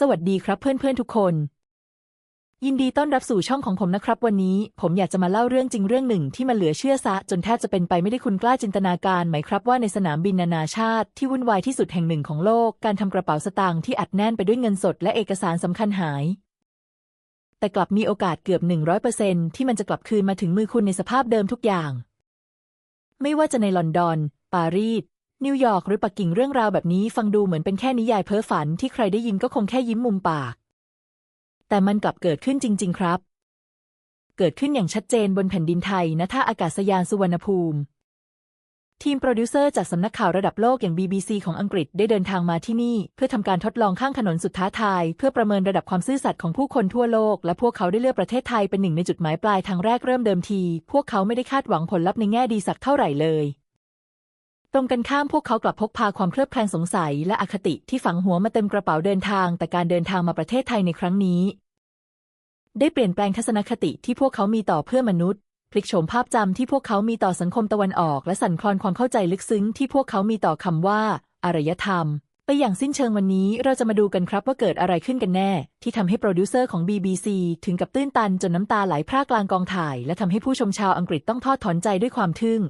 สวัสดีครับเพื่อนๆทุกคน ยินดีต้อนรับสู่ช่องของผมนะครับ วันนี้ผมอยากจะมาเล่าเรื่องจริงเรื่องหนึ่งที่มันเหลือเชื่อซะ จนแทบจะเป็นไปไม่ได้คุณกล้าจินตนาการไหมครับว่าในสนามบินนานาชาติที่วุ่นวายที่สุดแห่งหนึ่งของโลก การทำกระเป๋าสตางค์ที่อัดแน่นไปด้วยเงินสดและเอกสารสำคัญหาย แต่กลับมีโอกาสเกือบ 100%ที่มันจะกลับคืนมาถึงมือคุณในสภาพเดิมทุกอย่าง ไม่ว่าจะในลอนดอน ปารีส นิวยอร์กหรือปักกิ่งเรื่องราวแบบนี้ฟังดูเหมือนเป็นแค่นิยายเพ้อฝันที่ใครได้ยินก็คงแค่ยิ้มมุมปาก แต่มันกลับเกิดขึ้นจริง ๆ ครับ เกิดขึ้นอย่างชัดเจนบนแผ่นดินไทยณท่าอากาศยานสุวรรณภูมิ ทีมโปรดิวเซอร์จากสำนักข่าวระดับโลกอย่าง BBC ของอังกฤษได้เดินทางมาที่นี่ เพื่อทำการทดลองข้างถนนสุดท้าทาย เพื่อประเมินระดับความซื่อสัตย์ของผู้คนทั่วโลก และพวกเขาได้เลือกประเทศไทยเป็นหนึ่งในจุดหมายปลายทางแรกเริ่มเดิมที พวกเขาไม่ได้คาดหวังผลลัพธ์ในแง่ดีสักเท่าไหร่เลย ตรงกันข้ามพวกเขากลับพกพาความเคลือบแคลงสงสัยและอคติที่ฝังหัวมาเต็มกระเป๋าเดินทาง แต่การเดินทางมาประเทศไทยในครั้งนี้ ได้เปลี่ยนแปลงทัศนคติที่พวกเขามีต่อเพื่อนมนุษย์พลิกโฉมภาพจำที่พวกเขามีต่อสังคมตะวันออก และสั่นคลอนความเข้าใจลึกซึ้งที่พวกเขามีต่อคำว่า อารยธรรม ไปอย่างสิ้นเชิงวันนี้เราจะมาดูกันครับว่าเกิดอะไรขึ้นกันแน่ ที่ทำให้โปรดิวเซอร์ของ BBC ถึงกับตื้นตันจนน้ำตาไหลพรากกลางกองถ่าย และทำให้ผู้ชมชาวอังกฤษต้องทอดถอนใจด้วยความทึ่ง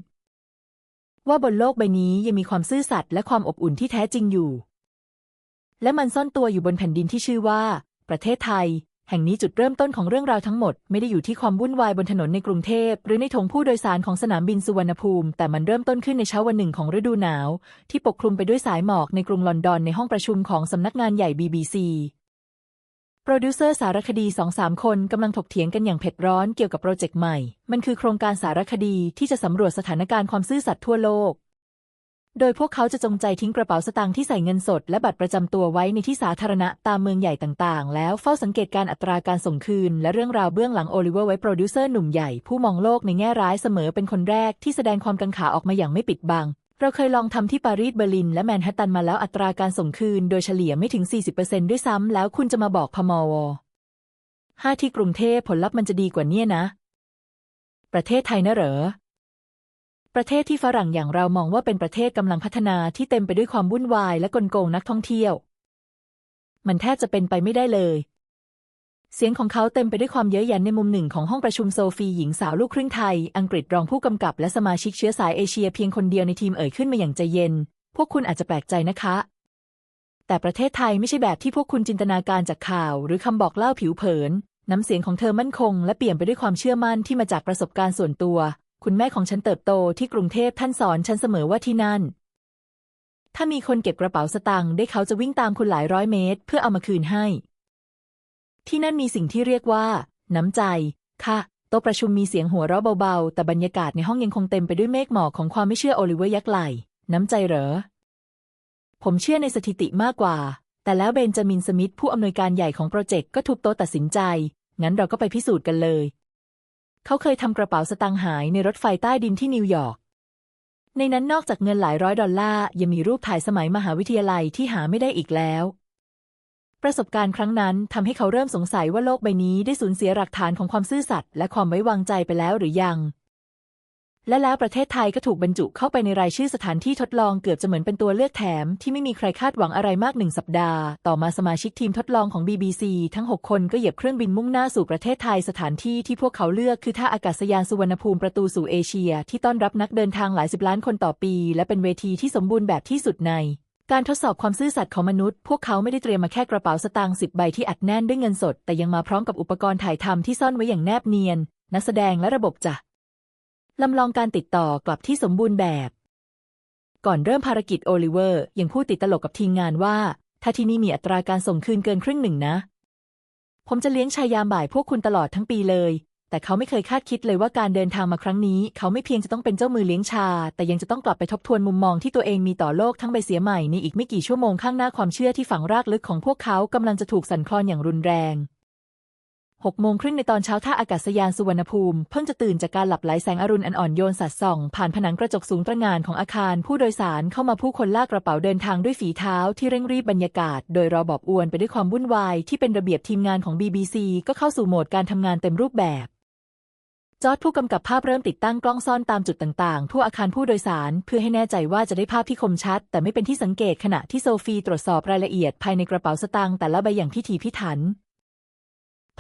ว่าบนโลกใบนี้ยังมีความซื่อสัตย์และความอบอุ่นที่แท้จริงอยู่ และมันซ่อนตัวอยู่บนแผ่นดินที่ชื่อว่า ประเทศไทย แห่งนี้จุดเริ่มต้นของเรื่องราวทั้งหมดไม่ได้อยู่ที่ความวุ่นวายบนถนนในกรุงเทพ หรือในถงผู้โดยสารของสนามบินสุวรรณภูมิ แต่มันเริ่มต้นขึ้นในเช้าวันหนึ่งของฤดูหนาว ที่ปกคลุมไปด้วยสายหมอกในกรุงลอนดอนในห้องประชุมของสำนักงานใหญ่ BBC โปรดิวเซอร์สารคดีสองสามคนกำลังถกเถียงกันอย่างเผ็ดร้อนเกี่ยวกับโปรเจกต์ใหม่ มันคือโครงการสารคดีที่จะสำรวจสถานการณ์ความซื่อสัตย์ทั่วโลก โดยพวกเขาจะจงใจทิ้งกระเป๋าสตางค์ที่ใส่เงินสด และบัตรประจำตัวไว้ในที่สาธารณะตามเมืองใหญ่ต่างๆ แล้วเฝ้าสังเกตการอัตราการส่งคืน และเรื่องราวเบื้องหลังโอลิเวอร์ไว้โปรดิวเซอร์หนุ่มใหญ่ผู้มองโลกในแง่ร้ายเสมอเป็นคนแรกที่แสดงความกังขาออกมาอย่างไม่ปิดบัง เราเคยลองทำที่ปารีสเบอร์ลิน และแมนฮัตตันมาแล้วอัตราการส่งคืน โดยเฉลี่ยไม่ถึง 40%ด้วยซ้ำแล้วคุณจะมาบอกพมวห้าที่กรุงเทพผลลัพธ์มันจะดีกว่าเนี่ยนะ ประเทศไทยนะเหรอ ประเทศที่ฝรั่งอย่างเรามองว่าเป็นประเทศกำลังพัฒนาที่เต็มไปด้วยความวุ่นวายและกลโกงนักท่องเที่ยว มันแทบจะเป็นไปไม่ได้เลย เสียงของเขาเต็มไปด้วยความเย้ยหยันในมุมหนึ่งของห้องประชุมโซฟีหญิงสาวลูกครึ่งไทย อังกฤษรองผู้กำกับและสมาชิกเชื้อสายเอเชียเพียงคนเดียวในทีมเอ่ยขึ้นมาอย่างใจเย็น พวกคุณอาจจะแปลกใจนะคะ แต่ประเทศไทยไม่ใช่แบบที่พวกคุณจินตนาการจากข่าว หรือคำบอกเล่าผิวเผิน น้ำเสียงของเธอมั่นคง และเปลี่ยมไปด้วยความเชื่อมั่นที่มาจากประสบการณ์ส่วนตัว คุณแม่ของฉันเติบโตที่กรุงเทพท่านสอนฉันเสมอว่าที่นั่น ถ้ามีคนเก็บกระเป๋าสตางค์ได้เขาจะวิ่งตามคุณหลายร้อยเมตร เพื่อเอามาคืนให้ ที่นั่นมีสิ่งที่เรียกว่า น้ำใจ ค่ะ โต๊ะประชุมมีเสียงหัวเราะเบาๆ แต่บรรยากาศในห้องยังคงเต็มไปด้วยเมฆหมอกของความไม่เชื่อโอลิเวอร์ยักไหล น้ำใจเหรอ ผมเชื่อในสถิติมากกว่า แต่แล้วเบนจามินสมิธผู้อำนวยการใหญ่ของโปรเจกต์ก็ทุบโต๊ะตัดสินใจ งั้นเราก็ไปพิสูจน์กันเลย เขาเคยทำกระเป๋าสตางค์หายในรถไฟใต้ดินที่นิวยอร์ก ในนั้นนอกจากเงินหลายร้อยดอลลาร์ยังมีรูปถ่ายสมัยมหาวิทยาลัยที่หาไม่ได้อีกแล้ว ประสบการณ์ครั้งนั้นทำให้เขาเริ่มสงสัยว่าโลกใบนี้ได้สูญเสียหลักฐานของความซื่อสัตย์และความไว้วางใจไปแล้วหรือยัง และแล้วประเทศไทยก็ถูกบรรจุเข้าไปในรายชื่อสถานที่ทดลองเกือบจะเหมือนเป็นตัวเลือกแถม ที่ไม่มีใครคาดหวังอะไรมากหนึ่งสัปดาห์ ต่อมาสมาชิกทีมทดลองของ BBC ทั้ง 6 คนก็เหยียบเครื่องบินมุ่งหน้าสู่ประเทศไทยสถานที่ที่พวกเขาเลือกคือท่าอากาศยานสุวรรณภูมิประตูสู่เอเชีย ที่ต้อนรับนักเดินทางหลายสิบล้านคนต่อปี และเป็นเวทีที่สมบูรณ์แบบที่สุดใน การทดสอบความซื่อสัตย์ของมนุษย์ พวกเขาไม่ได้เตรียมมาแค่กระเป๋าสตางค์สิบใบที่อัดแน่นด้วยเงินสด แต่ยังมาพร้อมกับอุปกรณ์ถ่ายทำที่ซ่อนไว้อย่างแนบเนียน นักแสดงและระบบจะลำลองการติดต่อกลับที่สมบูรณ์แบบ ก่อนเริ่มภารกิจโอลิเวอร์ยังพูดติดตลกกับทีมงานว่า ถ้าที่นี่มีอัตราการส่งคืนเกินครึ่งหนึ่งนะ ผมจะเลี้ยงชายามบ่ายพวกคุณตลอดทั้งปีเลย แต่เขาไม่เคยคาดคิดเลยว่าการเดินทางมาครั้งนี้ เขาไม่เพียงจะต้องเป็นเจ้ามือเลี้ยงชา แต่ยังจะต้องกลับไปทบทวนมุมมองที่ตัวเองมีต่อโลกทั้งใบเสียใหม่ในอีกไม่กี่ชั่วโมงข้างหน้าความเชื่อที่ฝังรากลึกของพวกเขากำลังจะถูกสั่นคลอนอย่างรุนแรงหกโมงครึ่งในตอนเช้าท่าอากาศยานสุวรรณภูมิ เพิ่งจะตื่นจากการหลับไหลแสงอรุณอันอ่อนโยนสัดส่อง ผ่านผนังกระจกสูงตระหง่านของอาคาร ผู้โดยสารเข้ามาผู้คนลากกระเป๋าเดินทางด้วยฝีเท้าที่เร่งรีบบรรยากาศ โดยรอบอบอวนไปด้วยความวุ่นวายที่เป็นระเบียบทีมงานของ BBC ก็เข้าสู่โหมดการทำงานเต็มรูปแบบ จอร์ดผู้กำกับภาพเริ่มติดตั้งกล้องซ่อนตามจุดต่างๆ ทั่วอาคารผู้โดยสาร เพื่อให้แน่ใจว่าจะได้ภาพที่คมชัด แต่ไม่เป็นที่สังเกตขณะที่โซฟีตรวจสอบรายละเอียดภายในกระเป๋าสตางค์แต่ละใบอย่างพิถีพิถัน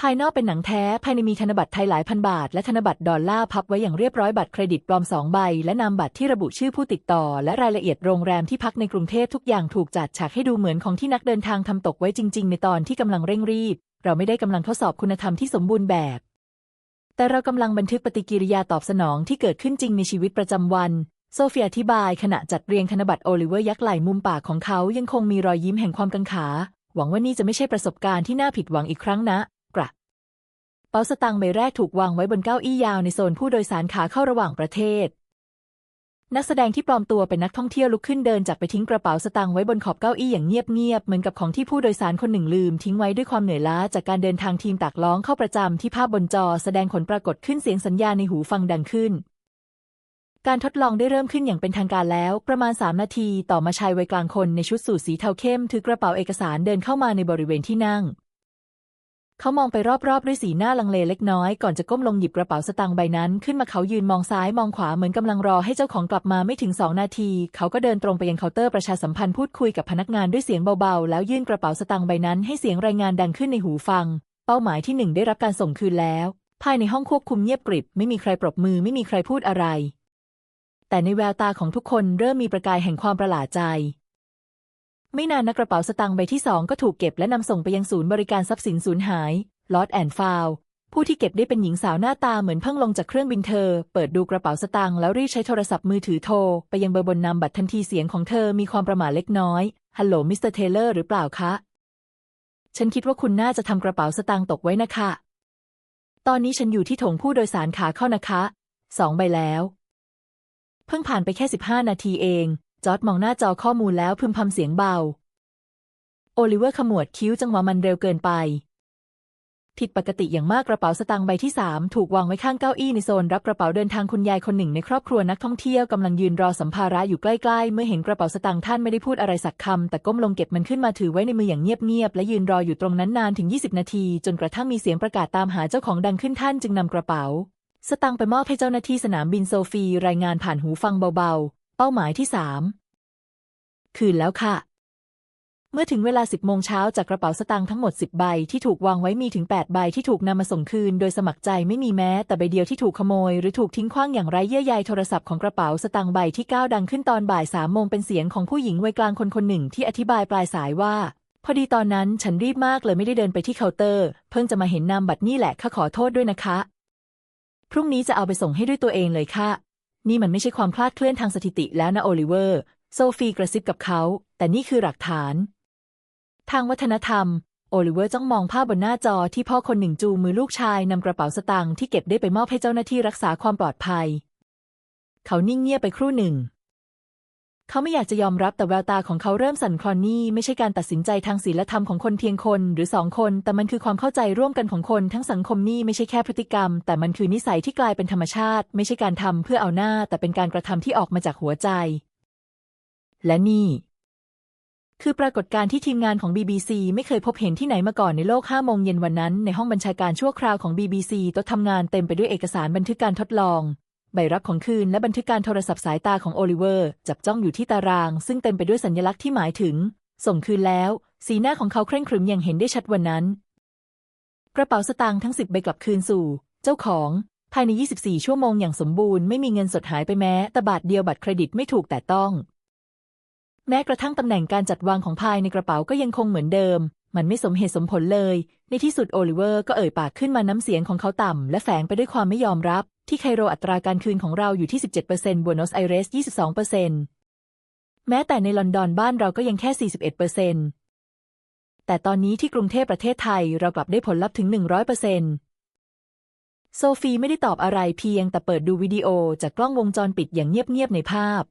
ภายนอกเป็นหนังแท้ ภายในมีธนบัตรไทยหลายพันบาท และธนบัตรดอลลาร์พับไว้อย่างเรียบร้อยบัตรเครดิตปลอมสองใบ และนามบัตรที่ระบุชื่อผู้ติดต่อ และรายละเอียดโรงแรมที่พักในกรุงเทพทุกอย่างถูกจัดฉากให้ดูเหมือนของที่นักเดินทางทำตกไว้จริง ๆ ในตอนที่กำลังเร่งรีบ เราไม่ได้กำลังทดสอบคุณธรรมที่สมบูรณ์แบบ แต่เรากำลังบันทึกปฏิกิริยาตอบสนองที่เกิดขึ้นจริงในชีวิตประจำวัน โซเฟียอธิบายขณะจัดเรียงธนบัตรโอลิเวอร์ยักษ์ไหล่มุมปากของเขายังคงมีรอยยิ้มแห่งความกังขา หวังว่านี่จะไม่ใช่ประสบการณ์ที่น่าผิดหวังอีกครั้งนะ กระ เป๋าสตางค์ใบแรกถูกวางไว้บนเก้าอี้ยาวในโซนผู้โดยสารขาเข้าระหว่างประเทศ นักแสดงที่ปลอมตัวเป็นนักท่องเที่ยวลุกขึ้นเดินจากไปทิ้งกระเป๋าสตางค์ไว้บนขอบเก้าอี้อย่างเงียบๆเหมือนกับของที่ผู้โดยสารคนหนึ่งลืมทิ้งไว้ด้วยความเหนื่อยล้าจากการเดินทางทีมตักล้องเข้าประจำที่ภาพบนจอแสดงผลปรากฏขึ้นเสียงสัญญาณในหูฟังดังขึ้น การทดลองได้เริ่มขึ้นอย่างเป็นทางการแล้ว ประมาณ 3 นาที ต่อมาชายวัยกลางคนในชุดสูทสีเทาเข้มถือกระเป๋าเอกสารเดินเข้ามาในบริเวณที่นั่ง เขามองไปรอบๆ ด้วยสีหน้าลังเลเล็กน้อยก่อนจะก้มลงหยิบกระเป๋าสตางค์ใบนั้น ขึ้นมาเขายืนมองซ้ายมองขวาเหมือนกำลังรอให้เจ้าของกลับมาไม่ถึงสองนาที เขาก็เดินตรงไปยังเคาน์เตอร์ประชาสัมพันธ์พูดคุยกับพนักงานด้วยเสียงเบาๆ แล้วยื่นกระเป๋าสตางค์ใบนั้นให้เสียงรายงานดังขึ้นในหูฟัง เป้าหมายที่หนึ่งได้รับการส่งคืนแล้ว ภายในห้องควบคุมเงียบกริบ ไม่มีใครปรบมือไม่มีใครพูดอะไร แต่ในแววตาของทุกคนเริ่มมีประกายแห่งความประหลาดใจ ไม่นานนักกระเป๋าสตางค์ใบที่สองก็ถูกเก็บและนำส่งไปยังศูนย์บริการทรัพย์สินสูญหายลอตแอนฟาวผู้ที่เก็บได้เป็นหญิงสาวหน้าตาเหมือนเพิ่งลงจากเครื่องบินเธอ เปิดดูกระเป๋าสตางค์แล้วรีบใช้โทรศัพท์มือถือโทร ไปยังเบอร์บนนามบัตรทันทีเสียงของเธอมีความประหม่าเล็กน้อย ฮัลโหลมิสเตอร์เทเลอร์หรือเปล่าคะ ฉันคิดว่าคุณน่าจะทำกระเป๋าสตางค์ตกไว้นะคะ ตอนนี้ฉันอยู่ที่ถงผู้โดยสารขาเข้านะคะ สองใบแล้ว เพิ่งผ่านไปแค่สิบห้านาทีเอง จอร์ดมองหน้าจอข้อมูลแล้วพึมพำเสียงเบา โอลิเวอร์ขมวดคิ้วจังหวะมันเร็วเกินไป ผิดปกติอย่างมากกระเป๋าสตางค์ใบที่สามถูกวางไว้ข้างเก้าอี้ในโซนรับกระเป๋าเดินทางคุณยายคนหนึ่งในครอบครัวนักท่องเที่ยวกำลังยืนรอสัมภาระอยู่ใกล้ๆ เมื่อเห็นกระเป๋าสตางค์ท่านไม่ได้พูดอะไรสักคำแต่ก้มลงเก็บมันขึ้นมาถือไว้ในมืออย่างเงียบๆและยืนรออยู่ตรงนั้นนานถึง 20 นาที จนกระทั่งมีเสียงประกาศตามหาเจ้าของดังขึ้นท่านจึงนำกระเป๋าสตางค์ไปมอบให้เจ้าหน้าที่สนามบินโซฟี รายงานผ่านหูฟังเบาๆ เป้าหมายที่สามคืนแล้วค่ะ เมื่อถึงเวลา 10 โมงเช้าจากกระเป๋าสตางค์ทั้งหมด 10 ใบที่ถูกวางไว้มีถึง 8 ใบที่ถูกนำมาส่งคืน โดยสมัครใจไม่มีแม้ แต่ใบเดียวที่ถูกขโมย หรือถูกทิ้งขว้างอย่างไร้เยื่อใยโทรศัพท์ของกระเป๋าสตางค์ใบที่ 9 ดังขึ้นตอนบ่าย3โมงเป็นเสียงของผู้หญิงวัยกลางคนคนหนึ่งที่อธิบายปลายสายว่า พอดีตอนนั้นฉันรีบมากเลยไม่ได้เดินไปที่เคาน์เตอร์ เพิ่งจะมาเห็นนามบัตรนี่แหละข้าขอโทษด้วยนะคะ พรุ่งนี้จะเอาไปส่งให้ด้วยตัวเองเลยค่ะ นี่มันไม่ใช่ความคลาดเคลื่อนทางสถิติแล้วนะโอลิเวอร์ โซฟีกระซิบกับเขา แต่นี่คือหลักฐาน ทางวัฒนธรรม โอลิเวอร์จ้องมองภาพบนหน้าจอที่พ่อคนหนึ่งจูงมือลูกชายนำกระเป๋าสตางค์ที่เก็บได้ไปมอบให้เจ้าหน้าที่รักษาความปลอดภัย เขานิ่งเงียบไปครู่หนึ่ง เขาไม่อยากจะยอมรับแต่แววตาของเขาเริ่มสั่นคลอนนี่ไม่ใช่การตัดสินใจทางศีลธรรมของคนเพียงคนหรือสองคน แต่มันคือความเข้าใจร่วมกันของคนทั้งสังคมนี่ไม่ใช่แค่พฤติกรรม แต่มันคือนิสัยที่กลายเป็นธรรมชาติ ไม่ใช่การทำเพื่อเอาหน้า แต่เป็นการกระทำที่ออกมาจากหัวใจ และนี่ คือปรากฏการณ์ที่ทีมงานของ BBC ไม่เคยพบเห็นที่ไหนมาก่อนในโลก5โมงเย็นวันนั้น ในห้องบัญชาการชั่วคราวของ BBC โต๊ะทำงานเต็มไปด้วยเอกสารบันทึกการทดลอง ใบรับของคืนและบันทึกการโทรศัพท์สายตาของโอลิเวอร์ จับจ้องอยู่ที่ตาราง ซึ่งเต็มไปด้วยสัญลักษณ์ที่หมายถึง ส่งคืนแล้ว สีหน้าของเขาเคร่งครึมอย่างเห็นได้ชัดวันนั้น กระเป๋าสตางค์ทั้งสิบใบกลับคืนสู่ เจ้าของ ภายใน 24 ชั่วโมงอย่างสมบูรณ์ไม่มีเงินสดหายไปแม้แต่บาทเดียวบัตรเครดิตไม่ถูกแต่ต้อง แม้กระทั่งตำแหน่งการจัดวางของภายในกระเป๋าก็ยังคงเหมือนเดิม มันไม่สมเหตุสมผลเลย ในที่สุดโอลิเวอร์ก็เอ่ยปากขึ้นมาน้ำเสียงของเขาต่ำ และแฝงไปด้วยความไม่ยอมรับ ที่ไคโรอัตราการคืนของเราอยู่ที่ 17%บัวโนสไอเรส 22%แม้แต่ในลอนดอนบ้านเราก็ยังแค่ 41%แต่ตอนนี้ที่กรุงเทพประเทศไทยเรากลับได้ผลลัพธ์ถึง 100%โซฟีไม่ได้ตอบอะไรเพียงแต่เปิดดูวิดีโอจากกล้องวงจรปิดอย่างเงียบๆในภาพ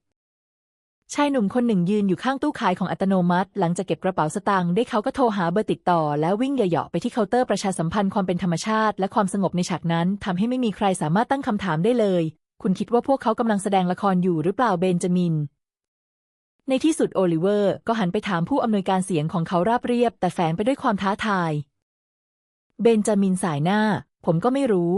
ชายหนุ่มคนหนึ่งยืนอยู่ข้างตู้ขายของอัตโนมัติ หลังจากเก็บกระเป๋าสตางค์ได้เขาก็โทรหาเบอร์ติดต่อ แล้ววิ่งเหยาะไปที่เคาน์เตอร์ประชาสัมพันธ์ความเป็นธรรมชาติ และความสงบในฉากนั้นทำให้ไม่มีใครสามารถตั้งคำถามได้เลย คุณคิดว่าพวกเขากำลังแสดงละครอยู่หรือเปล่าเบนจามิน ในที่สุดโอลิเวอร์ก็หันไปถามผู้อำนวยการเสียงของเขาราบเรียบ แต่แฝงไปด้วยความท้าทาย เบนจามินสายหน้า ผมก็ไม่รู้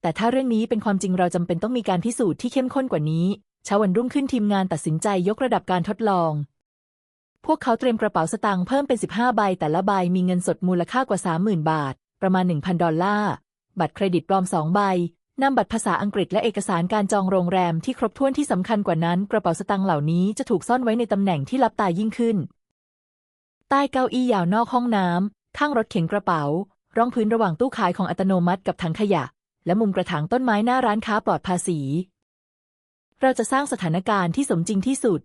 แต่ถ้าเรื่องนี้เป็นความจริงเราจำเป็นต้องมีการพิสูจน์ที่เข้มข้นกว่านี้ เช้าวันรุ่งขึ้นทีมงานตัดสินใจยกระดับการทดลอง พวกเขาเตรียมกระเป๋าสตางค์เพิ่มเป็น 15 ใบ แต่ละใบมีเงินสดมูลค่ากว่า 30,000 บาท ประมาณ 1,000 ดอลลาร์ บัตรเครดิตปลอม 2 ใบนำบัตรภาษาอังกฤษและเอกสารการจองโรงแรมที่ครบถ้วนที่สำคัญกว่านั้น กระเป๋าสตางค์เหล่านี้จะถูกซ่อนไว้ในตำแหน่งที่ลับตายิ่งขึ้น ใต้เก้าอี้ยาวนอกห้องน้ำข้างรถเข็นกระเป๋ารองพื้นระหว่างตู้ขายของอัตโนมัติกับถังขยะ และมุมกระถางต้นไม้หน้าร้านค้าปลอดภาษี เราจะสร้างสถานการณ์ที่สมจริงที่สุด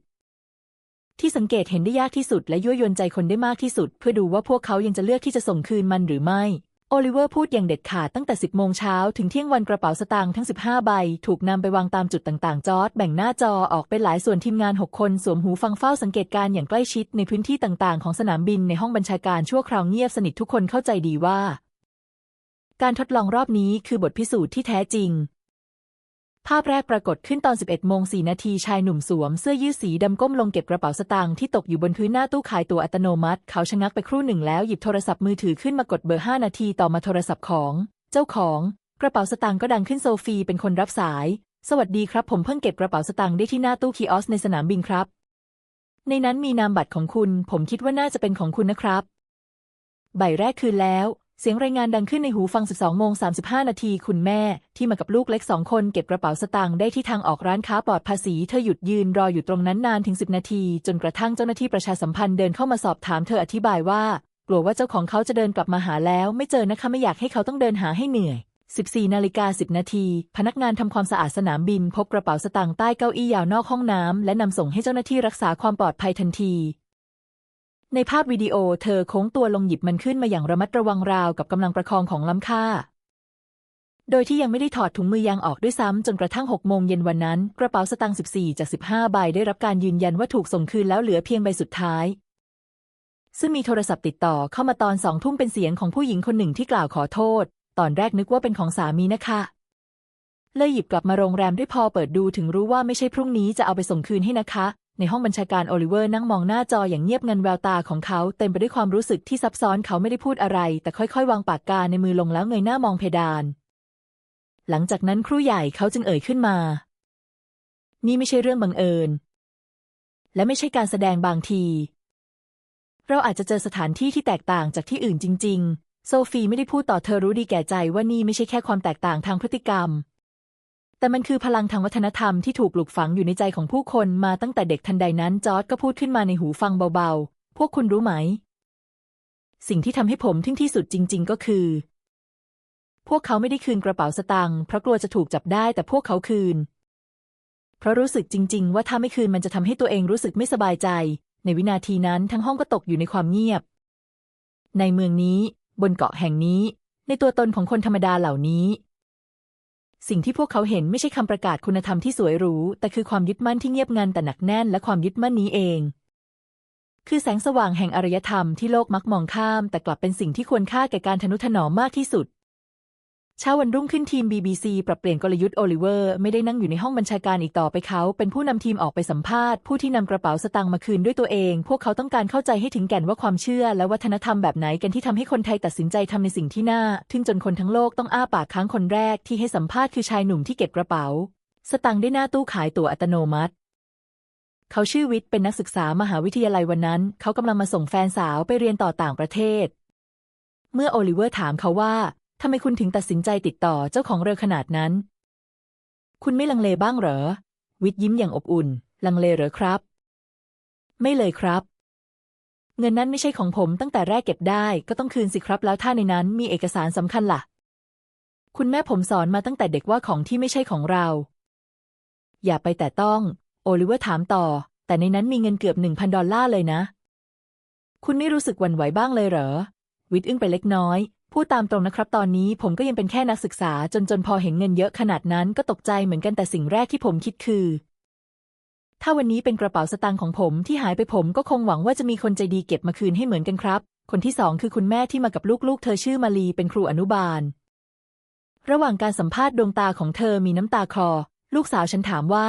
ที่สังเกตเห็นได้ยากที่สุดและยั่วยวนใจคนได้มากที่สุด เพื่อดูว่าพวกเขายังจะเลือกที่จะส่งคืนมันหรือไม่โอลิเวอร์พูดอย่างเด็ดขาดตั้งแต่ 10 โมงเช้าถึงเที่ยงวันกระเป๋าสตางค์ทั้ง 15 ใบ ถูกนำไปวางตามจุดต่างๆ จอร์ดแบ่งหน้าจอออกเป็นหลายส่วนทีมงาน 6 คนสวมหูฟังเฝ้าสังเกตการณ์อย่างใกล้ชิดในพื้นที่ต่างๆ ของสนามบินในห้องบัญชาการชั่วคราวเงียบสนิททุกคนเข้าใจดีว่า การทดลองรอบนี้คือบทพิสูจน์ที่แท้จริง ภาพแรกปรากฏขึ้นตอน 11โมง4นาทีชายหนุ่มสวมเสื้อยืดสีดำก้มลงเก็บกระเป๋าสตางค์ที่ตกอยู่บนพื้นหน้าตู้ขายตั๋วอัตโนมัติ เขาชะงักไปครู่หนึ่งแล้วหยิบโทรศัพท์มือถือขึ้นมากดเบอร์ 5 นาทีต่อมาโทรศัพท์ของ เจ้าของ กระเป๋าสตางค์ก็ดังขึ้นโซฟีเป็นคนรับสาย สวัสดีครับ ผมเพิ่งเก็บกระเป๋าสตางค์ได้ที่หน้าตู้คีออสในสนามบินครับ ในนั้นมีนามบัตรของคุณ ผมคิดว่าน่าจะเป็นของคุณนะครับ ใบแรกคืนแล้ว เสียงรายงานดังขึ้นในหูฟัง 12 โมง 35 นาที คุณแม่ ที่มากับลูกเล็กสองคนเก็บกระเป๋าสตางค์ได้ที่ทางออกร้านค้าปลอดภาษี เธอหยุดยืนรออยู่ตรงนั้นนานถึง 10 นาที จนกระทั่งเจ้าหน้าที่ประชาสัมพันธ์เดินเข้ามาสอบถามเธออธิบายว่า กลัวว่าเจ้าของเขาจะเดินกลับมาหาแล้ว ไม่เจอนะคะไม่อยากให้เขาต้องเดินหาให้เหนื่อย 14 นาฬิกา 10 นาที พนักงานทำความสะอาดสนามบิน พบกระเป๋าสตางค์ใต้เก้าอี้ยาวนอกห้องน้ำและนำส่งให้เจ้าหน้าที่รักษาความปลอดภัยทันที ในภาพวิดีโอเธอโค้งตัวลงหยิบมันขึ้นมาอย่างระมัดระวังราวกับกำลังประคองของล้ำค่า โดยที่ยังไม่ได้ถอดถุงมือยางออกด้วยซ้ำจนกระทั่ง 6 โมงเย็นวันนั้น กระเป๋าสตางค์14 จาก 15 ใบได้รับการยืนยันว่าถูกส่งคืนแล้วเหลือเพียงใบสุดท้าย ซึ่งมีโทรศัพท์ติดต่อเข้ามาตอนสองทุ่มเป็นเสียงของผู้หญิงคนหนึ่งที่กล่าวขอโทษ ตอนแรกนึกว่าเป็นของสามีนะคะเลยหยิบกลับมาโรงแรมด้วยพอเปิดดูถึงรู้ว่าไม่ใช่พรุ่งนี้จะเอาไปส่งคืนให้นะคะ ในห้องบัญชาการโอลิเวอร์นั่งมองหน้าจออย่างเงียบงันแววตาของเขาเต็มไปด้วยความรู้สึกที่ซับซ้อนเขาไม่ได้พูดอะไร แต่ค่อยๆ วางปากกาในมือลงแล้วเงยหน้ามองเพดาน หลังจากนั้นครูใหญ่เขาจึงเอ่ยขึ้นมา นี่ไม่ใช่เรื่องบังเอิญ และไม่ใช่การแสดงบางที เราอาจจะเจอสถานที่ที่แตกต่างจากที่อื่นจริง ๆ โซฟีไม่ได้พูดต่อเธอรู้ดีแก่ใจว่านี่ไม่ใช่แค่ความแตกต่างทางพฤติกรรม แต่มันคือพลังทางวัฒนธรรมที่ถูกปลูกฝังอยู่ในใจของผู้คนมาตั้งแต่เด็กทันใดนั้นจอร์ดก็พูดขึ้นมาในหูฟังเบาๆ พวกคุณรู้ไหม สิ่งที่ทำให้ผมทึ่งที่สุดจริง ๆ ก็คือ พวกเขาไม่ได้คืนกระเป๋าสตางค์เพราะกลัวจะถูกจับได้แต่พวกเขาคืน เพราะรู้สึกจริง ๆ ว่าถ้าไม่คืนมันจะทำให้ตัวเองรู้สึกไม่สบายใจ ในวินาทีนั้นทั้งห้องก็ตกอยู่ในความเงียบ ในเมืองนี้ บนเกาะแห่งนี้ ในตัวตนของคนธรรมดาเหล่านี้ สิ่งที่พวกเขาเห็นไม่ใช่คำประกาศคุณธรรมที่สวยหรู แต่คือความยึดมั่นที่เงียบงันแต่หนักแน่นและความยึดมั่นนี้เอง คือแสงสว่างแห่งอารยธรรมที่โลกมักมองข้าม แต่กลับเป็นสิ่งที่ควรค่าแก่การทนุถนอมมากที่สุด เช้าวันรุ่งขึ้นทีม BBC ปรับเปลี่ยนกลยุทธ์โอลิเวอร์ ไม่ได้นั่งอยู่ในห้องบัญชาการอีกต่อไปเขา เป็นผู้นำทีมออกไปสัมภาษณ์ ผู้ที่นำกระเป๋าสตางค์มาคืนด้วยตัวเอง พวกเขาต้องการเข้าใจให้ถึงแก่นว่าความเชื่อ และวัฒนธรรมแบบไหนกันที่ทำให้คนไทยตัดสินใจทำในสิ่งที่น่าทึ่งจนคนทั้งโลกต้องอ้าปากค้างคนแรกที่ให้สัมภาษณ์คือชายหนุ่มที่เก็บกระเป๋า สตางค์ได้หน้าตู้ขายตั๋วอัตโนมัติ เขาชื่อวิทย์เป็นนักศึกษามหาวิทยาลัยวันนั้น เขากำลังมาส่งแฟนสาวไปเรียนต่อต่างประเทศ เมื่อโอลิเวอร์ถามเขาว่า ทำไมคุณถึงตัดสินใจติดต่อเจ้าของเรือขนาดนั้น คุณไม่ลังเลบ้างเหรอ วิทย์ยิ้มอย่างอบอุ่น ลังเลเหรอครับ ไม่เลยครับ เงินนั้นไม่ใช่ของผมตั้งแต่แรกเก็บได้ก็ต้องคืนสิครับแล้วถ้าในนั้นมีเอกสารสำคัญล่ะ คุณแม่ผมสอนมาตั้งแต่เด็กว่าของที่ไม่ใช่ของเรา อย่าไปแต่ต้อง โอลิเวอร์ถามต่อ แต่ในนั้นมีเงินเกือบหนึ่งพันดอลลาร์เลยนะ คุณไม่รู้สึกหวั่นไหวบ้างเลยเหรอ วิทย์อึ้งไปเล็กน้อย พูดตามตรงนะครับตอนนี้ผมก็ยังเป็นแค่นักศึกษาจนจนพอเห็นเงินเยอะขนาดนั้นก็ตกใจเหมือนกันแต่สิ่งแรกที่ผมคิดคือ ถ้าวันนี้เป็นกระเป๋าสตางค์ของผมที่หายไปผมก็คงหวังว่าจะมีคนใจดีเก็บมาคืนให้เหมือนกันครับ คนที่สองคือคุณแม่ที่มากับลูกๆ เธอชื่อมาลีเป็นครูอนุบาล ระหว่างการสัมภาษณ์ดวงตาของเธอมีน้ำตาคลอ ลูกสาวฉันถามว่า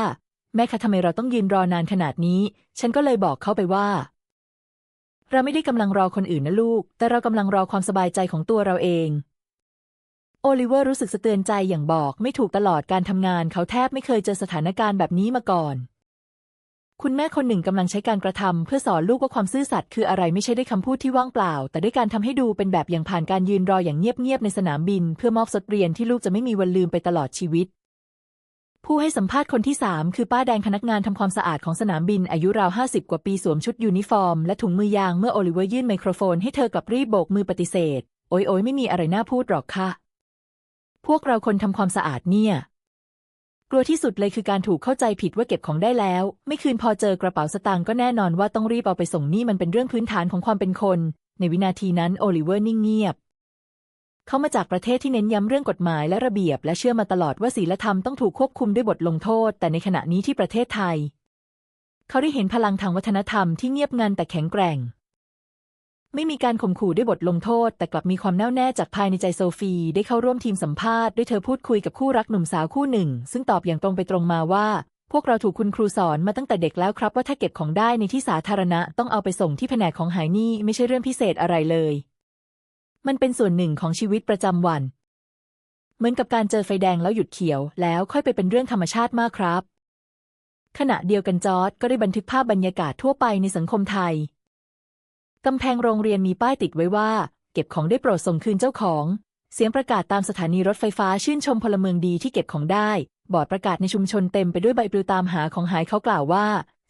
แม่คะทำไมเราต้องยืนรอนานขนาดนี้ ฉันก็เลยบอกเขาไปว่า เราไม่ได้กำลังรอคนอื่นนะลูก แต่เรากำลังรอความสบายใจของตัวเราเอง โอลิเวอร์รู้สึกสะเตือนใจอย่างบอกไม่ถูกตลอดการทำงานเขาแทบไม่เคยเจอสถานการณ์แบบนี้มาก่อน คุณแม่คนหนึ่งกำลังใช้การกระทำเพื่อสอนลูกว่าความซื่อสัตย์คืออะไรไม่ใช่ด้วยคำพูดที่ว่างเปล่า แต่ด้วยการทำให้ดูเป็นแบบอย่างผ่านการยืนรออย่างเงียบๆในสนามบิน เพื่อมอบสดเรียนที่ลูกจะไม่มีวันลืมไปตลอดชีวิต ผู้ให้สัมภาษณ์คนที่สามคือป้าแดงพนักงานทำความสะอาดของสนามบินอายุราวห้าสิบกว่าปีสวมชุดยูนิฟอร์ม และถุงมือยางเมื่อโอลิเวอร์ยื่นไมโครโฟนให้เธอกลับรีบโบกมือปฏิเสธ โอยโอยไม่มีอะไรน่าพูดหรอกค่ะ พวกเราคนทำความสะอาดเนี่ย กลัวที่สุดเลยคือการถูกเข้าใจผิดว่าเก็บของได้แล้ว ไม่คืนพอเจอกระเป๋าสตางค์ก็แน่นอนว่าต้องรีบเอาไปส่งนี่มันเป็นเรื่องพื้นฐานของความเป็นคน ในวินาทีนั้นโอลิเวอร์นิ่งเงียบ เขามาจากประเทศที่เน้นย้ำเรื่องกฎหมายและระเบียบ และเชื่อมาตลอดว่าศีลธรรมต้องถูกควบคุมด้วยบทลงโทษ แต่ในขณะนี้ที่ประเทศไทย เขาได้เห็นพลังทางวัฒนธรรมที่เงียบงันแต่แข็งแกร่ง ไม่มีการข่มขู่ด้วยบทลงโทษ แต่กลับมีความแน่วแน่จากภายในใจโซฟี ได้เข้าร่วมทีมสัมภาษณ์ด้วยเธอพูดคุยกับคู่รักหนุ่มสาวคู่หนึ่ง ซึ่งตอบอย่างตรงไปตรงมาว่า พวกเราถูกคุณครูสอนมาตั้งแต่เด็กแล้วครับว่าถ้าเก็บของได้ในที่สาธารณะต้องเอาไปส่งที่แผนกของหายนี่ไม่ใช่เรื่องพิเศษอะไรเลย มันเป็นส่วนหนึ่งของชีวิตประจำวัน เหมือนกับการเจอไฟแดงแล้วหยุดเขียว แล้วค่อยไปเป็นเรื่องธรรมชาติมากครับ ขณะเดียวกันจอร์ดก็ได้บันทึกภาพบรรยากาศทั่วไปในสังคมไทย กำแพงโรงเรียนมีป้ายติดไว้ว่า เก็บของได้โปรดส่งคืนเจ้าของ เสียงประกาศตามสถานีรถไฟฟ้าชื่นชมพลเมืองดีที่เก็บของได้ บอร์ดประกาศในชุมชนเต็มไปด้วยใบปลิวตามหาของหายเขากล่าวว่า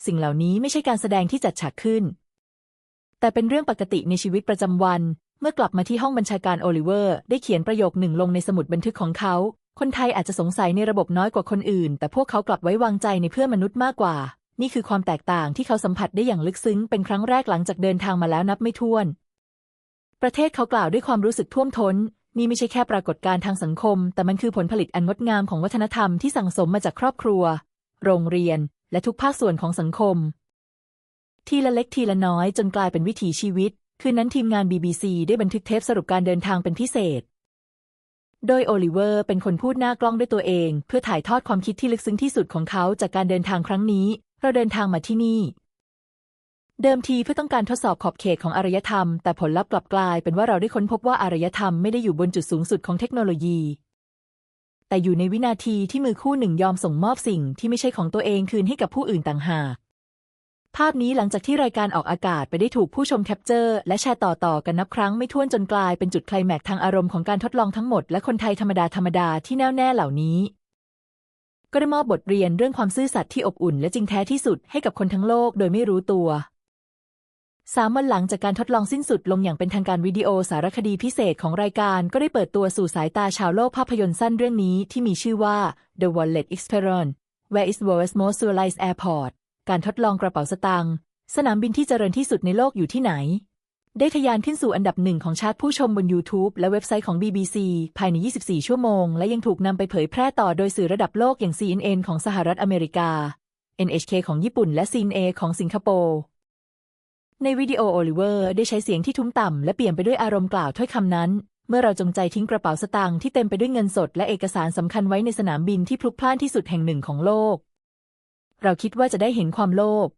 สิ่งเหล่านี้ไม่ใช่การแสดงที่จัดฉากขึ้นแต่เป็นเรื่องปกติในชีวิตประจำวัน เมื่อกลับมาที่ห้องบัญชาการโอลิเวอร์ ได้เขียนประโยคหนึ่งลงในสมุดบันทึกของเขา คนไทยอาจจะสงสัยในระบบน้อยกว่าคนอื่น แต่พวกเขากลับไว้วางใจในเพื่อนมนุษย์มากกว่า นี่คือความแตกต่างที่เขาสัมผัสได้อย่างลึกซึ้งเป็นครั้งแรกหลังจากเดินทางมาแล้วนับไม่ถ้วน ประเทศเขากล่าวด้วยความรู้สึกท่วมท้น นี่ไม่ใช่แค่ปรากฏการณ์ทางสังคม แต่มันคือผลผลิตอันงดงามของวัฒนธรรมที่สั่งสมมาจากครอบครัว โรงเรียน และทุกภาคส่วนของสังคม ทีละเล็กทีละน้อยจนกลายเป็นวิถีชีวิต คืนนั้นทีมงาน BBC ได้บันทึกเทปสรุปการเดินทางเป็นพิเศษ โดยโอลิเวอร์เป็นคนพูดหน้ากล้องด้วยตัวเอง เพื่อถ่ายทอดความคิดที่ลึกซึ้งที่สุดของเขาจากการเดินทางครั้งนี้ เราเดินทางมาที่นี่ เดิมทีเพื่อต้องการทดสอบขอบเขตของอารยธรรม แต่ผลลัพธ์กลับกลายเป็นว่าเราได้ค้นพบว่าอารยธรรมไม่ได้อยู่บนจุดสูงสุดของเทคโนโลยี แต่อยู่ในวินาทีที่มือคู่หนึ่งยอมส่งมอบสิ่งที่ไม่ใช่ของตัวเองคืนให้กับผู้อื่นต่างหาก ภาพนี้หลังจากที่รายการออกอากาศไปได้ถูกผู้ชมแคปเจอร์ และแชร์ต่อ ๆ กันนับครั้งไม่ถ้วนจนกลายเป็นจุดไคลแม็กทางอารมณ์ของการทดลองทั้งหมดและคนไทยธรรมดาธรรมดาที่แน่วแน่เหล่านี้ ก็ได้มอบบทเรียนเรื่องความซื่อสัตย์ที่อบอุ่น และจริงแท้ที่สุดให้กับคนทั้งโลกโดยไม่รู้ตัวสามวันหลังจากการทดลองสิ้นสุดลงอย่างเป็นทางการวิดีโอสารคดีพิเศษของรายการก็ได้เปิดตัวสู่สายตาชาวโลกภาพยนตร์สั้นเรื่องนี้ที่มีชื่อว่า The Wallet Experiment Where is World's Most Civilized Airport การทดลองกระเป๋าสตางค์สนามบินที่เจริญที่สุดในโลกอยู่ที่ไหน ได้ทะยานขึ้นสู่อันดับหนึ่งของชาร์ตผู้ชมบน YouTube และเว็บไซต์ของ BBC ภายใน 24 ชั่วโมง และยังถูกนำไปเผยแพร่ต่อโดยสื่อระดับโลกอย่าง CNN ของสหรัฐอเมริกา NHK ของญี่ปุ่นและ CNA ของสิงคโปร์ ในวิดีโอโอลิเวอร์ได้ใช้เสียงที่ทุ้มต่ำและเปลี่ยนไปด้วยอารมณ์กล่าวถ้อยคำนั้น เมื่อเราจงใจทิ้งกระเป๋าสตางค์ที่เต็มไปด้วยเงินสดและเอกสารสำคัญไว้ในสนามบินที่พลุกพล่านที่สุดแห่งหนึ่งของโลก เราคิดว่าจะได้เห็นความโลภ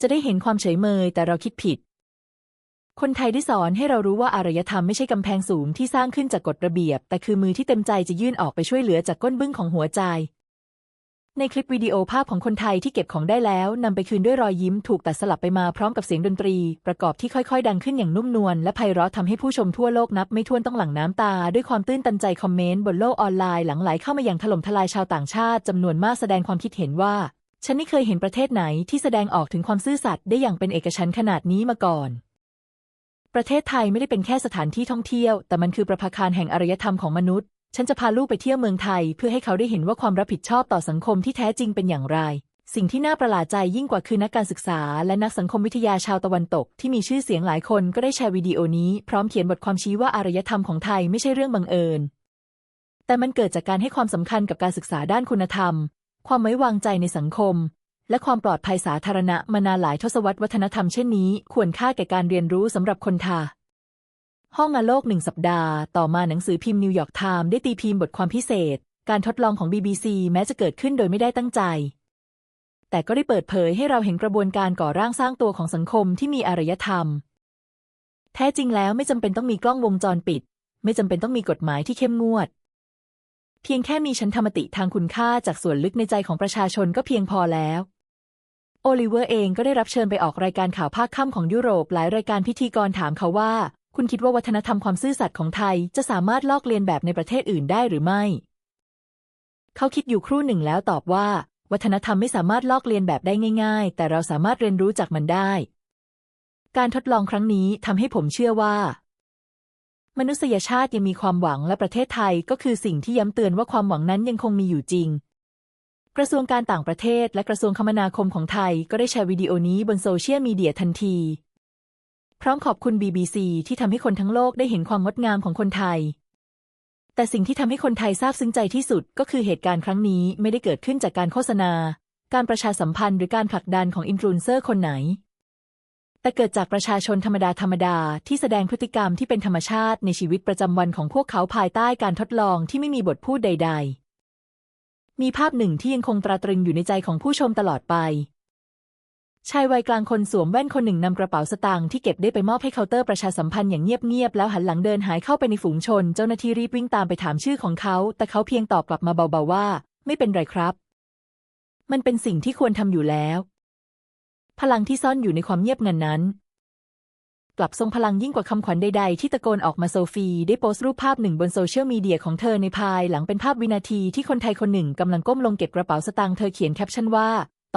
จะได้เห็นความเฉยเมย แต่เราคิดผิด คนไทยได้สอนให้เรารู้ว่าอารยธรรมไม่ใช่กำแพงสูงที่สร้างขึ้นจากกฎระเบียบ แต่คือมือที่เต็มใจจะยื่นออกไปช่วยเหลือจากก้นบึ้งของหัวใจ ในคลิปวิดีโอภาพของคนไทยที่เก็บของได้แล้วนำไปคืนด้วยรอยยิ้มถูกตัดสลับไปมาพร้อมกับเสียงดนตรี ประกอบที่ค่อยๆ ดังขึ้นอย่างนุ่มนวลและไพเราะทำให้ผู้ชมทั่วโลกนับไม่ถ้วนต้องหลั่งน้ำตา ด้วยความตื้นตันใจคอมเมนต์บนโลกออนไลน์หลังไหลเข้ามาอย่างถล่มทลายชาวต่างชาติจำนวนมากแสดงความคิดเห็นว่า ฉันไม่เคยเห็นประเทศไหนที่แสดงออกถึงความซื่อสัตย์ได้อย่างเป็นเอกฉันท์ขนาดนี้มาก่อนประเทศไทยไม่ได้เป็นแค่สถานที่ท่องเที่ยว แต่มันคือประภาคารแห่งอารยธรรมของมนุษย์ ฉันจะพาลูกไปเที่ยวเมืองไทย เพื่อให้เขาได้เห็นว่าความรับผิดชอบต่อสังคมที่แท้จริงเป็นอย่างไร สิ่งที่น่าประหลาดใจยิ่งกว่าคือนักการศึกษา และนักสังคมวิทยาชาวตะวันตก ที่มีชื่อเสียงหลายคนก็ได้แชร์วิดีโอนี้ พร้อมเขียนบทความชี้ว่าอารยธรรมของไทยไม่ใช่เรื่องบังเอิญ แต่มันเกิดจากการให้ความสำคัญกับการศึกษาด้านคุณธรรม ความไว้วางใจในสังคมและความปลอดภัยสาธารณะมานานหลายทศวรรษวัฒนธรรมเช่นนี้ ควรค่าแก่การเรียนรู้สำหรับคนไทา ห้องอาโลกหนึ่งสัปดาห์ ต่อมาหนังสือพิมพ์นิวยอร์กไทม์ได้ตีพิมพ์บทความพิเศษ การทดลองของ BBC แม้จะเกิดขึ้นโดยไม่ได้ตั้งใจ แต่ก็ได้เปิดเผยให้เราเห็นกระบวนการก่อร่างสร้างตัวของสังคมที่มีอารยธรรม แท้จริงแล้วไม่จำเป็นต้องมีกล้องวงจรปิด ไม่จำเป็นต้องมีกฎหมายที่เข้มงวด เพียงแค่มีฉันธรรมติทางคุณค่าจากส่วนลึกในใจของประชาชนก็เพียงพอแล้วโอลิเวอร์เองก็ได้รับเชิญไปออกรายการข่าวภาคค่ำของยุโรป หลายรายการพิธีกรถามเขาว่า คุณคิดว่าวัฒนธรรมความซื่อสัตย์ของไทยจะสามารถลอกเลียนแบบในประเทศอื่นได้หรือไม่ เขาคิดอยู่ครู่หนึ่งแล้วตอบว่า วัฒนธรรมไม่สามารถลอกเลียนแบบได้ง่าย ๆ แต่เราสามารถเรียนรู้จากมันได้ การทดลองครั้งนี้ทำให้ผมเชื่อว่า มนุษยชาติยังมีความหวังและประเทศไทยก็คือสิ่งที่ย้ำเตือนว่าความหวังนั้นยังคงมีอยู่จริงกระทรวงการต่างประเทศและกระทรวงคมนาคมของไทยก็ได้แชร์วิดีโอนี้บนโซเชียลมีเดียทันที พร้อมขอบคุณ BBC ที่ทำให้คนทั้งโลกได้เห็นความงดงามของคนไทย แต่สิ่งที่ทำให้คนไทยซาบซึ้งใจที่สุดก็คือเหตุการณ์ครั้งนี้ไม่ได้เกิดขึ้นจากการโฆษณา การประชาสัมพันธ์หรือการผลักดันของอินฟลูเอนเซอร์คนไหน แต่เกิดจากประชาชนธรรมดาธรรมดาที่แสดงพฤติกรรมที่เป็นธรรมชาติในชีวิตประจำวันของพวกเขาภายใต้การทดลองที่ไม่มีบทพูดใด ๆ มีภาพหนึ่งที่ยังคงตราตรึงอยู่ในใจของผู้ชมตลอดไป ชายวัยกลางคนสวมแว่นคนหนึ่งนำกระเป๋าสตางค์ที่เก็บได้ไปมอบให้เคาน์เตอร์ประชาสัมพันธ์อย่างเงียบๆแล้วหันหลังเดินหายเข้าไปในฝูงชน เจ้าหน้าที่รีบวิ่งตามไปถามชื่อของเขา แต่เขาเพียงตอบกลับมาเบาๆว่า ไม่เป็นไรครับ มันเป็นสิ่งที่ควรทำอยู่แล้ว พลังที่ซ่อนอยู่ในความเงียบงันนั้น กลับทรงพลังยิ่งกว่าคำขวัญใดๆ ที่ตะโกนออกมาโซฟีได้โพสต์รูปภาพหนึ่งบนโซเชียลมีเดียของเธอในภายหลังเป็นภาพวินาทีที่คนไทยคนหนึ่งกำลังก้มลงเก็บกระเป๋าสตางค์เธอเขียนแคปชั่นว่า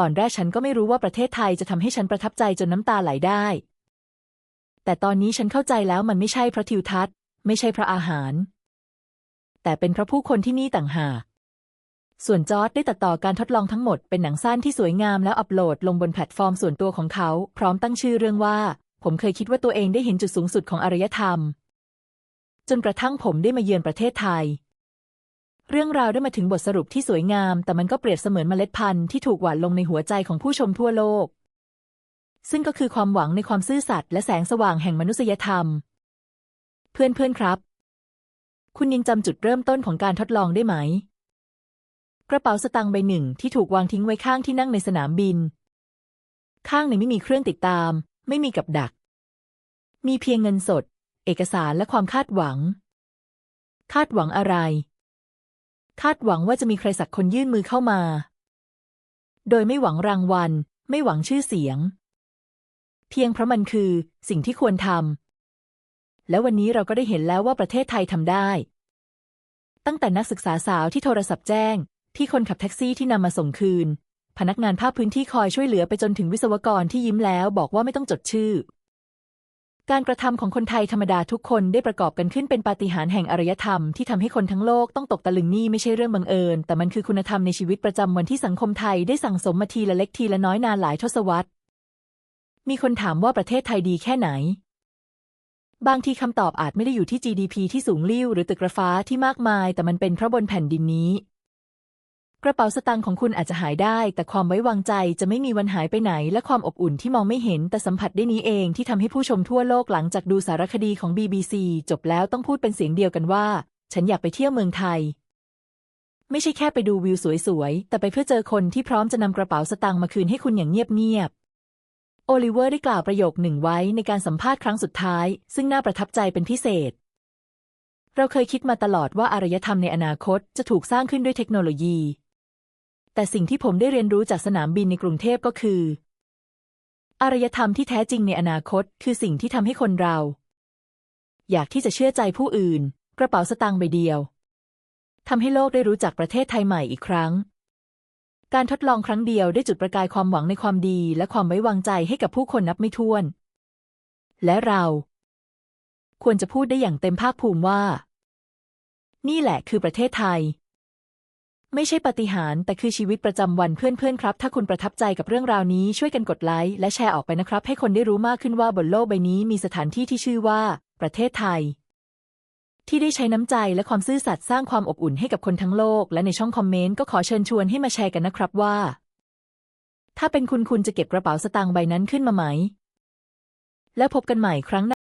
ตอนแรกฉันก็ไม่รู้ว่าประเทศไทยจะทำให้ฉันประทับใจจนน้ำตาไหลได้ แต่ตอนนี้ฉันเข้าใจแล้วมันไม่ใช่เพราะทิวทัศน์ ไม่ใช่เพราะอาหาร แต่เป็นเพราะผู้คนที่นี่ต่างหาก ส่วนจอร์ดได้ตัดต่อการทดลองทั้งหมดเป็นหนังสั้นที่สวยงามแล้วอัปโหลดลงบนแพลตฟอร์มส่วนตัวของเขา พร้อมตั้งชื่อเรื่องว่า ผมเคยคิดว่าตัวเองได้เห็นจุดสูงสุดของอารยธรรม จนกระทั่งผมได้มาเยือนประเทศไทย เรื่องราวได้มาถึงบทสรุปที่สวยงาม แต่มันก็เปรียบเสมือนเมล็ดพันธุ์ที่ถูกหว่านลงในหัวใจของผู้ชมทั่วโลก ซึ่งก็คือความหวังในความซื่อสัตย์และแสงสว่างแห่งมนุษยธรรม เพื่อนเพื่อนครับ คุณยังจำจุดเริ่มต้นของการทดลองได้ไหม กระเป๋าสตางค์ใบหนึ่งที่ถูกวางทิ้งไว้ข้างที่นั่งในสนามบิน ข้างหนึ่งไม่มีเครื่องติดตาม ไม่มีกับดัก มีเพียงเงินสด เอกสารและความคาดหวัง คาดหวังอะไร คาดหวังว่าจะมีใครสักคนยื่นมือเข้ามา โดยไม่หวังรางวัล ไม่หวังชื่อเสียง เพียงเพราะมันคือสิ่งที่ควรทำและวันนี้เราก็ได้เห็นแล้วว่าประเทศไทยทำได้ ตั้งแต่นักศึกษาสาวที่โทรศัพท์แจ้ง ที่คนขับแท็กซี่ที่นำมาส่งคืน พนักงานภาคพื้นที่คอยช่วยเหลือไปจนถึงวิศวกรที่ยิ้มแล้ว บอกว่าไม่ต้องจดชื่อ การกระทำของคนไทยธรรมดาทุกคนได้ประกอบกันขึ้นเป็นปาฏิหาริย์แห่งอารยธรรมที่ทำให้คนทั้งโลกต้องตกตะลึงนี่ไม่ใช่เรื่องบังเอิญ แต่มันคือคุณธรรมในชีวิตประจำวันที่สังคมไทยได้สั่งสมมาทีละเล็กทีละน้อยนานหลายทศวรรษ มีคนถามว่าประเทศไทยดีแค่ไหน บางทีคำตอบอาจไม่ได้อยู่ที่ GDP ที่สูงลิ่วหรือตึกระฟ้าที่มากมาย แต่มันเป็นเพราะบนแผ่นดินนี้ กระเป๋าสตางค์ของคุณอาจจะหายได้ แต่ความไว้วางใจจะไม่มีวันหายไปไหน และความอบอุ่นที่มองไม่เห็น แต่สัมผัสได้นี้เองที่ทำให้ผู้ชมทั่วโลกหลังจากดูสารคดีของ BBC จบแล้วต้องพูดเป็นเสียงเดียวกันว่า ฉันอยากไปเที่ยวเมืองไทย ไม่ใช่แค่ไปดูวิวสวยๆ แต่ไปเพื่อเจอคนที่พร้อมจะนำกระเป๋าสตางค์มาคืนให้คุณอย่างเงียบๆ โอลิเวอร์ได้กล่าวประโยคหนึ่งไว้ในการสัมภาษณ์ครั้งสุดท้าย ซึ่งน่าประทับใจเป็นพิเศษเราเคยคิดมาตลอดว่าอารยธรรมในอนาคตจะถูกสร้างขึ้นด้วยเทคโนโลยี แต่สิ่งที่ผมได้เรียนรู้จากสนามบินในกรุงเทพก็คือ อารยธรรมที่แท้จริงในอนาคต คือสิ่งที่ทำให้คนเรา อยากที่จะเชื่อใจผู้อื่น กระเป๋าสตางค์ใบเดียวทำให้โลกได้รู้จักประเทศไทยใหม่อีกครั้ง การทดลองครั้งเดียวได้จุดประกายความหวังในความดีและความไว้วางใจให้กับผู้คนนับไม่ถ้วน และเรา ควรจะพูดได้อย่างเต็มภาคภูมิว่า นี่แหละคือประเทศไทย ไม่ใช่ปฏิหารแต่คือชีวิตประจำวันเพื่อนๆครับ ถ้าคุณประทับใจกับเรื่องราวนี้ช่วยกันกดไลค์และแชร์ออกไปนะครับ ให้คนได้รู้มากขึ้นว่าบนโลกใบนี้มีสถานที่ที่ชื่อว่า ประเทศไทย ที่ได้ใช้น้ำใจและความซื่อสัตย์สร้างความอบอุ่นให้กับคนทั้งโลก และในช่องคอมเมนต์ก็ขอเชิญชวนให้มาแชร์กันนะครับว่า ถ้าเป็นคุณคุณจะเก็บกระเป๋าสตางค์ใบนั้นขึ้นมาไหม แล้วพบกันใหม่ครั้งหน้า